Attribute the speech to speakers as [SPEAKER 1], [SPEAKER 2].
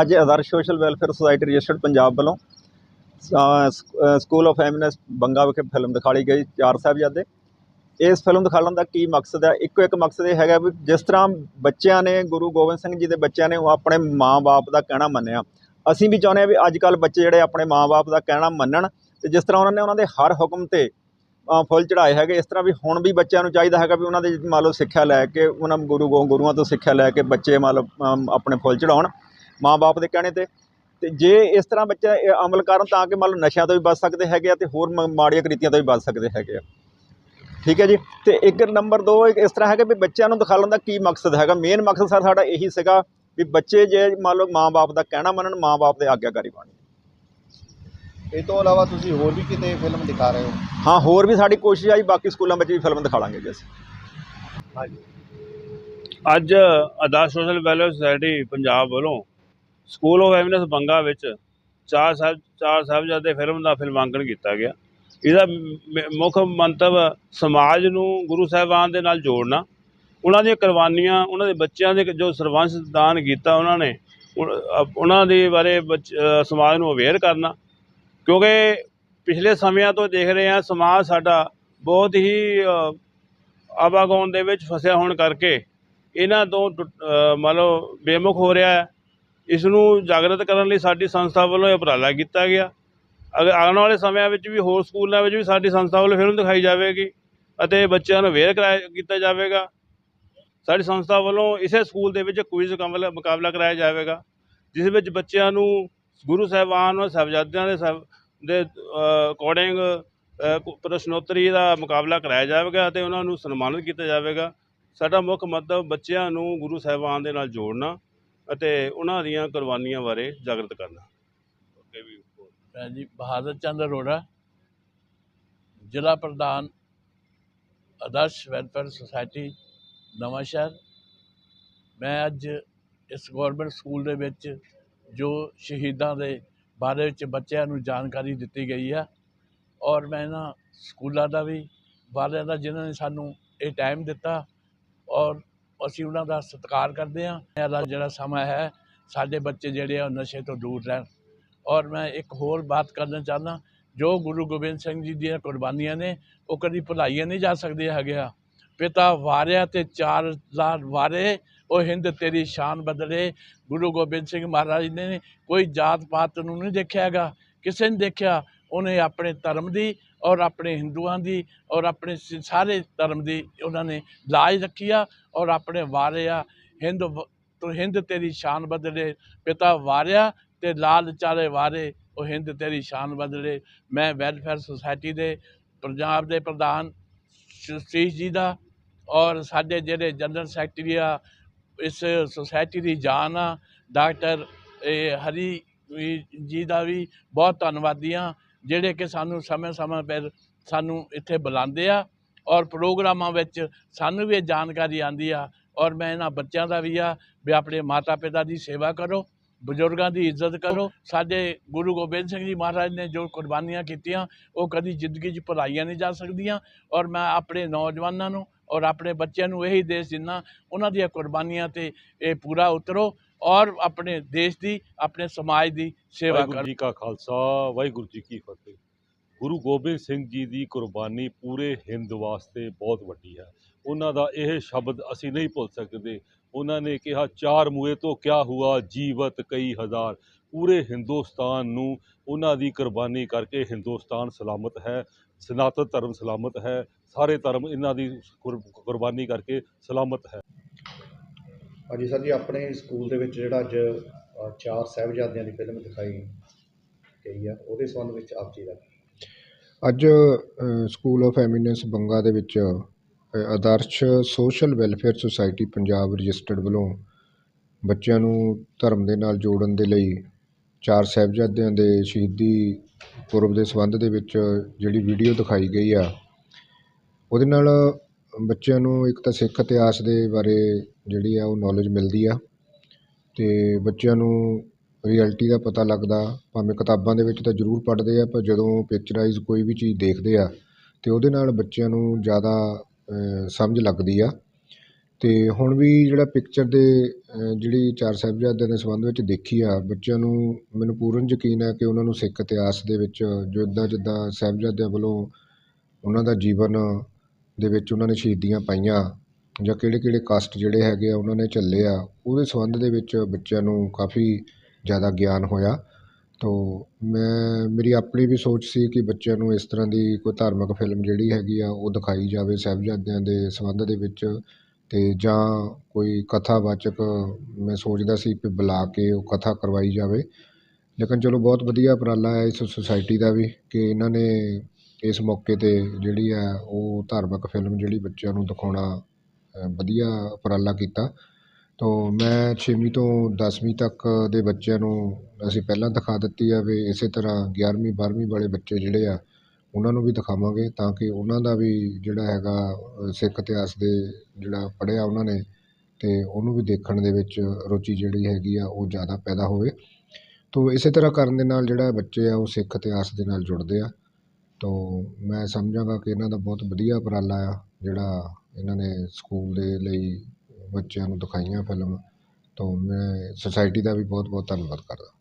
[SPEAKER 1] ਅੱਜ Adarsh social welfare society registered Punjab ਵੱਲੋਂ school of eminence Banga ਵਿਖੇ ਫਿਲਮ ਦਿਖਾਈ ਗਈ ਚਾਰ ਸਾਹਿਬਜ਼ਾਦੇ। ਇਸ ਫਿਲਮ ਦਿਖਾਉਣ ਦਾ ਕੀ ਮਕਸਦ ਹੈ? ਇੱਕੋ ਇੱਕ ਮਕਸਦ ਇਹ ਹੈਗਾ ਵੀ ਜਿਸ ਤਰ੍ਹਾਂ ਬੱਚਿਆਂ ਨੇ, ਗੁਰੂ ਗੋਬਿੰਦ ਸਿੰਘ ਜੀ ਦੇ ਬੱਚਿਆਂ ਨੇ ਉਹ ਆਪਣੇ ਮਾਂ-ਬਾਪ ਦਾ ਕਹਿਣਾ ਮੰਨਿਆ। ਅਸੀਂ ਵੀ ਚਾਹੁੰਦੇ ਹਾਂ ਵੀ ਅੱਜ ਕੱਲ੍ਹ ਬੱਚੇ ਜਿਹੜੇ ਆਪਣੇ ਮਾਂ-ਬਾਪ ਦਾ ਕਹਿਣਾ ਮੰਨਣ ਤੇ ਜਿਸ ਤਰ੍ਹਾਂ ਉਹਨਾਂ ਨੇ ਉਹਨਾਂ ਦੇ ਹਰ ਹੁਕਮ ਤੇ ਫੁੱਲ ਚੜਾਏ ਹੈਗੇ, ਇਸ ਤਰ੍ਹਾਂ ਵੀ ਹੁਣ ਵੀ ਬੱਚਿਆਂ ਨੂੰ ਚਾਹੀਦਾ ਹੈਗਾ ਵੀ ਉਹਨਾਂ ਦੇ ਮੰਨ ਲਓ ਸਿੱਖਿਆ ਲੈ ਕੇ, ਉਹਨਾਂ ਗੁਰੂ ਗੋ- ਗੁਰੂਆਂ ਤੋਂ ਸਿੱਖਿਆ ਲੈ ਕੇ ਬੱਚੇ ਮੰਨ ਲਓ ਆਪਣੇ ਫੁੱਲ ਚੜਾਉਣ ਮਾਂ-ਬਾਪ ਦੇ ਕਹਿਣੇ ਤੇ। ਤੇ ਜੇ ਇਸ ਤਰ੍ਹਾਂ ਬੱਚਾ ਅਮਲ ਕਰਨ ਤਾਂ ਕਿ ਮੰਨ ਲਓ ਨਸ਼ਿਆਂ ਤੋਂ ਵੀ ਬਚ ਸਕਦੇ ਹੈਗੇ ਆ ਤੇ ਹੋਰ ਮ- ਮਾੜੀਆਂ ਕ੍ਰਿਤੀਆਂ ਤੋਂ ਵੀ ਬਚ ਸਕਦੇ ਹੈਗੇ ਆ। ਠੀਕ ਹੈ ਜੀ? ਤੇ ਇੱਕ ਨੰਬਰ 2 ਇਸ ਤਰ੍ਹਾਂ ਹੈਗਾ ਵੀ ਬੱਚਿਆਂ ਨੂੰ ਦਿਖਾਉਣ ਦਾ ਕੀ ਮਕਸਦ ਹੈਗਾ। ਮੇਨ ਮਕਸਦ ਸਰ ਸਾਡਾ ਇਹੀ ਸੀਗਾ ਵੀ ਬੱਚੇ ਜੇ ਮੰਨ ਲਓ ਮਾਂ-ਬਾਪ ਦਾ ਕਹਿਣਾ ਮੰਨਣ ਮਾਂ-ਬਾਪ ਦੇ ਆਗਿਆਕਾਰੀ ਬਣਨ।
[SPEAKER 2] ਇਹ ਤੋਂ ਇਲਾਵਾ ਤੁਸੀਂ ਹੋਰ ਵੀ ਕਿਤੇ ਫਿਲਮ ਦਿਖਾ ਰਹੇ ਹੋ?
[SPEAKER 1] ਹਾਂ ਹੋਰ ਵੀ ਸਾਡੀ ਕੋਸ਼ਿਸ਼ ਆਈ ਬਾਕੀ ਸਕੂਲਾਂ ਵਿੱਚ ਵੀ ਫਿਲਮ ਦਿਖਾ ਲਾਂਗੇ ਜੀ ਅਸੀਂ।
[SPEAKER 2] ਹਾਂਜੀ।
[SPEAKER 3] ਅੱਜ Adarsh social welfare society Punjab ਵੱਲੋਂ ਸਕੂਲ ਆਫ ਐਮਿਨੈਂਸ ਬੰਗਾ ਵਿੱਚ ਚਾਰ ਸਾਹਿਬ ਚਾਰ ਸਾਹਿਬਜ਼ਾਦੇ ਫਿਲਮ ਦਾ ਫਿਲਮਾਂਕਣ ਕੀਤਾ ਗਿਆ। ਇਹਦਾ ਮੁੱਖ ਮੰਤਵ ਸਮਾਜ ਨੂੰ ਗੁਰੂ ਸਾਹਿਬਾਨ ਦੇ ਨਾਲ ਜੋੜਨਾ। ਉਹਨਾਂ ਦੀਆਂ ਕੁਰਬਾਨੀਆਂ ਉਹਨਾਂ ਦੇ ਬੱਚਿਆਂ ਦੇ ਜੋ ਸਰਵੰਸ ਦਾਨ ਕੀਤਾ ਉਹਨਾਂ ਨੇ ਉਨ- ਉਹਨਾਂ ਦੇ ਬਾਰੇ ਬੱਚ- ਸਮਾਜ ਨੂੰ ਅਵੇਅਰ ਕਰਨਾ। ਕਿਉਂਕਿ ਪਿਛਲੇ ਸਮਿਆਂ ਤੋਂ ਦੇਖ ਰਹੇ ਹਾਂ ਸਮਾਜ ਸਾਡਾ ਬਹੁਤ ਹੀ ਅ, ਆਵਾਗਾਉਣ ਦੇ ਵਿੱਚ ਫਸਿਆ ਹੋਣ ਕਰਕੇ ਇਹਨਾਂ ਤੋਂ ਟੁੱਟ- ਅ, ਬੇਮੁਖ ਹੋ ਰਿਹਾ ਹੈ। ਇਸ ਨੂੰ ਜਾਗਰਤ ਕਰਨ ਲਈ ਸਾਡੀ ਸੰਸਥਾ ਵੱਲੋਂ ਇਹ ਉਪਰਾਲਾ ਕੀਤਾ ਗਿਆ। ਅਗਰ ਆਉਣ ਵਾਲੇ ਸਮਿਆਂ ਵਿੱਚ ਵੀ ਹੋਰ ਸਕੂਲਾਂ ਵਿੱਚ ਵੀ ਸਾਡੀ ਸੰਸਥਾ ਵੱਲੋਂ ਫਿਲਮ ਦਿਖਾਈ ਜਾਵੇਗੀ ਅਤੇ ਬੱਚਿਆਂ ਨੂੰ ਅਵੇਅਰ ਕਰਾਇਆ ਕੀਤਾ ਜਾਵੇਗਾ। ਸਾਡੀ ਸੰਸਥਾ ਵੱਲੋਂ ਇਸੇ ਸਕੂਲ ਦੇ ਵਿੱਚ ਕੁਇਜ਼ ਮੁਕਾਬਲਾ ਮੁਕਾਬਲਾ ਕਰਾਇਆ ਜਾਵੇਗਾ, ਜਿਸ ਵਿੱਚ ਬੱਚਿਆਂ ਨੂੰ ਗੁਰੂ ਸਾਹਿਬਾਨ ਔਰ ਸਾਹਿਬਜ਼ਾਦਿਆਂ ਦੇ ਸਾਹਿਬ ਦੇ ਅਕੋਰਡਿੰਗ ਪ੍ਰਸ਼ਨੋਤਰੀ ਦਾ ਮੁਕਾਬਲਾ ਕਰਾਇਆ ਜਾਵੇਗਾ ਅਤੇ ਉਹਨਾਂ ਨੂੰ ਸਨਮਾਨਿਤ ਕੀਤਾ ਜਾਵੇਗਾ। ਸਾਡਾ ਮੁੱਖ ਮਤਲਬ ਬੱਚਿਆਂ ਨੂੰ ਗੁਰੂ ਸਾਹਿਬਾਨ ਦੇ ਨਾਲ ਜੋੜਨਾ ਅਤੇ ਉਹਨਾਂ ਦੀਆਂ ਕੁਰਬਾਨੀਆਂ ਬਾਰੇ ਜਾਗਰਤ ਕਰਨਾ। ਅੱਗੇ ਵੀ
[SPEAKER 4] ਮੈਂ ਜੀ, ਬਹਾਦਰ ਚੰਦ ਅਰੋੜਾ, ਜ਼ਿਲ੍ਹਾ ਪ੍ਰਧਾਨ, ਆਦਰਸ਼ ਵੈਲਫੇਅਰ ਸੁਸਾਇਟੀ, ਨਵਾਂ ਸ਼ਹਿਰ। ਮੈਂ ਅੱਜ ਇਸ ਗਵਰਨਮੈਂਟ ਸਕੂਲ ਦੇ ਵਿੱਚ ਜੋ ਸ਼ਹੀਦਾਂ ਦੇ ਬਾਰੇ ਵਿੱਚ ਬੱਚਿਆਂ ਨੂੰ ਜਾਣਕਾਰੀ ਦਿੱਤੀ ਗਈ ਆ, ਔਰ ਮੈਂ ਇਹਨਾਂ ਸਕੂਲਾਂ ਦਾ ਵੀ, ਵਾਲਿਆਂ ਦਾ ਜਿਨ੍ਹਾਂ ਨੇ ਸਾਨੂੰ ਇਹ ਟਾਈਮ ਦਿੱਤਾ, ਔਰ ਅਸੀਂ ਉਹਨਾਂ ਦਾ ਸਤਿਕਾਰ ਕਰਦੇ ਹਾਂ। ਇਹਦਾ ਜਿਹੜਾ ਸਮਾਂ ਹੈ, ਸਾਡੇ ਬੱਚੇ ਜਿਹੜੇ ਆ ਉਹ ਨਸ਼ੇ ਤੋਂ ਦੂਰ ਰਹਿਣ। ਔਰ ਮੈਂ ਇੱਕ ਹੋਰ ਬਾਤ ਕਰਨਾ ਚਾਹੁੰਦਾ, ਜੋ ਗੁਰੂ ਗੋਬਿੰਦ ਸਿੰਘ ਜੀ ਦੀਆਂ ਕੁਰਬਾਨੀਆਂ ਨੇ, ਉਹ ਕਦੀ ਭੁਲਾਈਆਂ ਨਹੀਂ ਜਾ ਸਕਦੀਆਂ ਹੈਗੀਆਂ। ਪਿਤਾ ਵਾਰਿਆ ਤੇ ਚਾਰ ਲਾਲ ਵਾਰੇ, ਉਹ ਹਿੰਦ ਤੇਰੀ ਸ਼ਾਨ ਬਦਲੇ। ਗੁਰੂ ਗੋਬਿੰਦ ਸਿੰਘ ਮਹਾਰਾਜ ਨੇ ਕੋਈ ਜਾਤ ਪਾਤ ਨੂੰ ਨਹੀਂ ਦੇਖਿਆ ਹੈਗਾ। ਕਿਸੇ ਨੇ ਦੇਖਿਆ, ਉਹਨੇ ਆਪਣੇ ਧਰਮ ਦੀ ਔਰ ਆਪਣੇ ਹਿੰਦੂਆਂ ਦੀ ਔਰ ਆਪਣੇ ਸਾਰੇ ਧਰਮ ਦੀ ਉਹਨਾਂ ਨੇ ਲਾਜ ਰੱਖੀ ਆ ਔਰ ਆਪਣੇ ਵਾਰਿਆ ਹਿੰਦ ਵ- ਹਿੰਦ ਤੇਰੀ ਸ਼ਾਨ ਬਦਲੇ, ਪਿਤਾ ਵਾਰਿਆ ਤੇ ਲਾਲ ਚਾਰੇ ਵਾਰੇ, ਉਹ ਹਿੰਦ ਤੇਰੀ ਸ਼ਾਨ ਬਦਲੇ। ਮੈਂ ਵੈਲਫੇਅਰ ਸੁਸਾਇਟੀ ਦੇ ਪੰਜਾਬ ਦੇ ਪ੍ਰਧਾਨ ਸ਼ਤੀਸ਼ ਜੀ ਦਾ ਔਰ ਸਾਡੇ ਜਿਹੜੇ ਜਨਰਲ ਸੈਕਟਰੀ ਆ, ਇਸ ਸੁਸਾਇਟੀ ਦੀ ਜਾਨ ਆ। ਡਾਕਟਰ, ਇਹ ਹਰੀ ਜੀ ਦਾ ਵੀ ਬਹੁਤ ਧੰਨਵਾਦੀ ਹਾਂ ਜਿਹੜੇ ਕਿ ਸਾਨੂੰ ਸਮੇਂ ਸਮੇਂ ਪਰ ਸਾਨੂੰ ਇੱਥੇ ਬੁਲਾਉਂਦੇ ਆ ਔਰ ਪ੍ਰੋਗਰਾਮਾਂ ਵਿੱਚ ਸਾਨੂੰ ਵੀ ਇਹ ਜਾਣਕਾਰੀ ਆਉਂਦੀ ਆ ਔਰ ਮੈਂ ਇਹਨਾਂ ਬੱਚਿਆਂ ਦਾ ਵੀ ਆ ਵੀ ਆਪਣੇ ਮਾਤਾ ਪਿਤਾ ਦੀ ਸੇਵਾ ਕਰੋ, ਬਜ਼ੁਰਗਾਂ ਦੀ ਇੱਜ਼ਤ ਕਰੋ। ਸਾਡੇ ਗੁਰੂ ਗੋਬਿੰਦ ਸਿੰਘ ਜੀ ਮਹਾਰਾਜ ਨੇ ਜੋ ਕੁਰਬਾਨੀਆਂ ਕੀਤੀਆਂ, ਉਹ ਕਦੀ ਜ਼ਿੰਦਗੀ 'ਚ ਭੁਲਾਈਆਂ ਨਹੀਂ ਜਾ ਸਕਦੀਆਂ ਔਰ ਮੈਂ ਆਪਣੇ ਨੌਜਵਾਨਾਂ ਨੂੰ ਔਰ ਆਪਣੇ ਬੱਚਿਆਂ ਨੂੰ ਇਹੀ ਦੇਸ਼ ਦਿੰਦਾ ਉਹਨਾਂ ਦੀਆਂ ਕੁਰਬਾਨੀਆਂ ਤੇ ਇਹ ਪੂਰਾ ਉਤਰੋ। ਔਰ ਆਪਣੇ ਦੇਸ਼ ਦੀ ਆਪਣੇ ਸਮਾਜ ਦੀ ਸੇਵਾ
[SPEAKER 5] ਵਾਹਿਗੁਰੂ
[SPEAKER 4] ਕਰੋ
[SPEAKER 5] ਜੀ ਕਾ ਖਾਲਸਾ ਵਾਹਿਗੁਰੂ ਜੀ ਕੀ ਫਤਿਹ। ਗੁਰੂ ਗੋਬਿੰਦ ਸਿੰਘ ਜੀ ਦੀ ਕੁਰਬਾਨੀ ਪੂਰੇ ਹਿੰਦ ਵਾਸਤੇ ਬਹੁਤ ਵੱਡੀ ਹੈ। ਉਹਨਾਂ ਦਾ ਇਹ ਸ਼ਬਦ ਅਸੀਂ ਨਹੀਂ ਭੁੱਲ ਸਕਦੇ। ਉਹਨਾਂ ਨੇ ਕਿਹਾ ਚਾਰ ਮੂਏ ਤੋਂ ਕਿਆ ਹੁਆ ਜੀਵਤ ਕਈ ਹਜ਼ਾਰ। ਪੂਰੇ ਹਿੰਦੁਸਤਾਨ ਨੂੰ ਉਹਨਾਂ ਦੀ ਕੁਰਬਾਨੀ ਕਰਕੇ ਹਿੰਦੁਸਤਾਨ ਸਲਾਮਤ ਹੈ ਸਨਾਤਨ ਧਰਮ ਸਲਾਮਤ ਹੈ ਸਾਰੇ ਧਰਮ ਇਹਨਾਂ ਦੀ ਕੁਰ- ਕੁਰਬਾਨੀ ਕਰਕੇ ਸਲਾਮਤ ਹੈ।
[SPEAKER 6] ਹਾਂਜੀ ਸਰ ਜੀ, ਆਪਣੇ ਸਕੂਲ ਦੇ ਵਿੱਚ ਜਿਹੜਾ ਅੱਜ ਚਾਰ ਸਾਹਿਬਜ਼ਾਦਿਆਂ ਦੀ ਫਿਲਮ ਦਿਖਾਈ ਗਈ ਆ, ਉਹਦੇ ਸੰਬੰਧ ਵਿੱਚ ਆਪ ਜੀ ਦਾ
[SPEAKER 7] ਅੱਜ ਸਕੂਲ ਆਫ ਐਮੀਨੈਂਸ ਬੰਗਾ ਦੇ ਵਿੱਚ Adarsh social welfare society Punjab registered ਵੱਲੋਂ ਬੱਚਿਆਂ ਨੂੰ ਧਰਮ ਦੇ ਨਾਲ ਜੋੜਨ ਦੇ ਲਈ ਚਾਰ ਸਾਹਿਬਜ਼ਾਦਿਆਂ ਦੇ ਸ਼ਹੀਦੀ ਪੁਰਬ ਦੇ ਸੰਬੰਧ ਦੇ ਵਿੱਚ ਜਿਹੜੀ ਵੀਡੀਓ ਦਿਖਾਈ ਗਈ ਆ, ਉਹਦੇ ਨਾਲ ਬੱਚਿਆਂ ਨੂੰ ਇੱਕ ਤਾਂ ਸਿੱਖ ਇਤਿਹਾਸ ਦੇ ਬਾਰੇ ਜਿਹੜੀ ਆ ਉਹ ਨੌਲੇਜ ਮਿਲਦੀ ਆ ਅਤੇ ਬੱਚਿਆਂ ਨੂੰ ਰਿਐਲਿਟੀ ਦਾ ਪਤਾ ਲੱਗਦਾ, ਭਾਵੇਂ ਕਿਤਾਬਾਂ ਦੇ ਵਿੱਚ ਤਾਂ ਜ਼ਰੂਰ ਪੜ੍ਹਦੇ ਆ, ਪਰ ਜਦੋਂ ਪਿਕਚਰਾਈਜ਼ ਕੋਈ ਵੀ ਚੀਜ਼ ਦੇਖਦੇ ਆ ਅਤੇ ਉਹਦੇ ਨਾਲ ਬੱਚਿਆਂ ਨੂੰ ਜ਼ਿਆਦਾ ਸਮਝ ਲੱਗਦੀ ਆ। ਅਤੇ ਹੁਣ ਵੀ ਜਿਹੜਾ ਪਿਕਚਰ ਦੇ ਜਿਹੜੀ ਚਾਰ ਸਾਹਿਬਜ਼ਾਦਿਆਂ ਦੇ ਸੰਬੰਧ ਵਿੱਚ ਦੇਖੀ ਆ, ਬੱਚਿਆਂ ਨੂੰ ਮੈਨੂੰ ਪੂਰਨ ਯਕੀਨ ਹੈ ਕਿ ਉਹਨਾਂ ਨੂੰ ਸਿੱਖ ਇਤਿਹਾਸ ਦੇ ਵਿੱਚ ਜਿੱਦਾਂ ਜਿੱਦਾਂ ਸਾਹਿਬਜ਼ਾਦਿਆਂ ਵੱਲੋਂ ਉਹਨਾਂ ਦਾ ਜੀਵਨ ਦੇ ਵਿੱਚ ਉਹਨਾਂ ਨੇ ਸ਼ਹੀਦੀਆਂ ਪਾਈਆਂ ਜਾਂ ਕਿਹੜੇ ਕਿਹੜੇ ਕਸ਼ਟ ਜਿਹੜੇ ਹੈਗੇ ਆ, ਉਹਨਾਂ ਨੇ ਝੱਲੇ ਆ, ਉਹਦੇ ਸੰਬੰਧ ਦੇ ਵਿੱਚ ਬੱਚਿਆਂ ਨੂੰ ਕਾਫੀ ਜ਼ਿਆਦਾ ਗਿਆਨ ਹੋਇਆ। ਤੋ ਮੈਂ, ਮੇਰੀ ਆਪਣੀ ਵੀ ਸੋਚ ਸੀ ਕਿ ਬੱਚਿਆਂ ਨੂੰ ਇਸ ਤਰ੍ਹਾਂ ਦੀ ਕੋਈ ਧਾਰਮਿਕ ਫਿਲਮ ਜਿਹੜੀ ਹੈਗੀ ਆ, ਉਹ ਦਿਖਾਈ ਜਾਵੇ ਸਾਹਿਬਜ਼ਾਦਿਆਂ ਦੇ ਸੰਬੰਧ ਦੇ ਵਿੱਚ। ਅਤੇ ਜਾਂ ਕੋਈ ਕਥਾਵਾਚਕ ਮੈਂ ਸੋਚਦਾ ਸੀ ਕਿ ਬੁਲਾ ਕੇ ਉਹ ਕਥਾ ਕਰਵਾਈ ਜਾਵੇ। ਲੇਕਿਨ ਚਲੋ ਬਹੁਤ ਵਧੀਆ ਉਪਰਾਲਾ ਹੈ ਇਸ ਸੁਸਾਇਟੀ ਦਾ ਵੀ ਕਿ ਇਹਨਾਂ ਨੇ ਇਸ ਮੌਕੇ 'ਤੇ ਜਿਹੜੀ ਆ, ਉਹ ਧਾਰਮਿਕ ਫਿਲਮ ਜਿਹੜੀ ਬੱਚਿਆਂ ਨੂੰ ਦਿਖਾਉਣਾ ਵਧੀਆ ਉਪਰਾਲਾ ਕੀਤਾ। ਤੋ ਮੈਂ ਛੇਵੀਂ ਤੋਂ ਦਸਵੀਂ ਤੱਕ ਦੇ ਬੱਚਿਆਂ ਨੂੰ ਅਸੀਂ ਪਹਿਲਾਂ ਦਿਖਾ ਦਿੱਤੀ ਆ ਵੀ ਇਸੇ ਤਰ੍ਹਾਂ ਗਿਆਰਵੀਂ ਬਾਰ੍ਹਵੀਂ ਵਾਲੇ ਬੱਚੇ ਜਿਹੜੇ ਆ, ਉਹਨਾਂ ਨੂੰ ਵੀ ਦਿਖਾਵਾਂਗੇ ਤਾਂ ਕਿ ਉਹਨਾਂ ਦਾ ਵੀ ਜਿਹੜਾ ਹੈਗਾ ਸਿੱਖ ਇਤਿਹਾਸ ਦੇ ਜਿਹੜਾ ਪੜ੍ਹਿਆ ਉਹਨਾਂ ਨੇ ਅਤੇ ਉਹਨੂੰ ਵੀ ਦੇਖਣ ਦੇ ਵਿੱਚ ਰੁਚੀ ਜਿਹੜੀ ਹੈਗੀ ਆ, ਉਹ ਜ਼ਿਆਦਾ ਪੈਦਾ ਹੋਵੇ। ਤੋ ਇਸੇ ਤਰ੍ਹਾਂ ਕਰਨ ਦੇ ਨਾਲ ਜਿਹੜਾ ਬੱਚੇ ਆ, ਉਹ ਸਿੱਖ ਇਤਿਹਾਸ ਦੇ ਨਾਲ ਜੁੜਦੇ ਆ। ਤੋ ਮੈਂ ਸਮਝਾਂਗਾ ਕਿ ਇਹਨਾਂ ਦਾ ਬਹੁਤ ਵਧੀਆ ਉਪਰਾਲਾ ਆ ਜਿਹੜਾ ਇਹਨਾਂ ਨੇ ਸਕੂਲ ਦੇ ਲਈ ਬੱਚਿਆਂ ਨੂੰ ਦਿਖਾਈਆਂ ਫਿਲਮ ਤੋ, ਮੈਂ ਸੁਸਾਇਟੀ ਦਾ ਵੀ ਬਹੁਤ ਬਹੁਤ ਧੰਨਵਾਦ ਕਰਦਾ।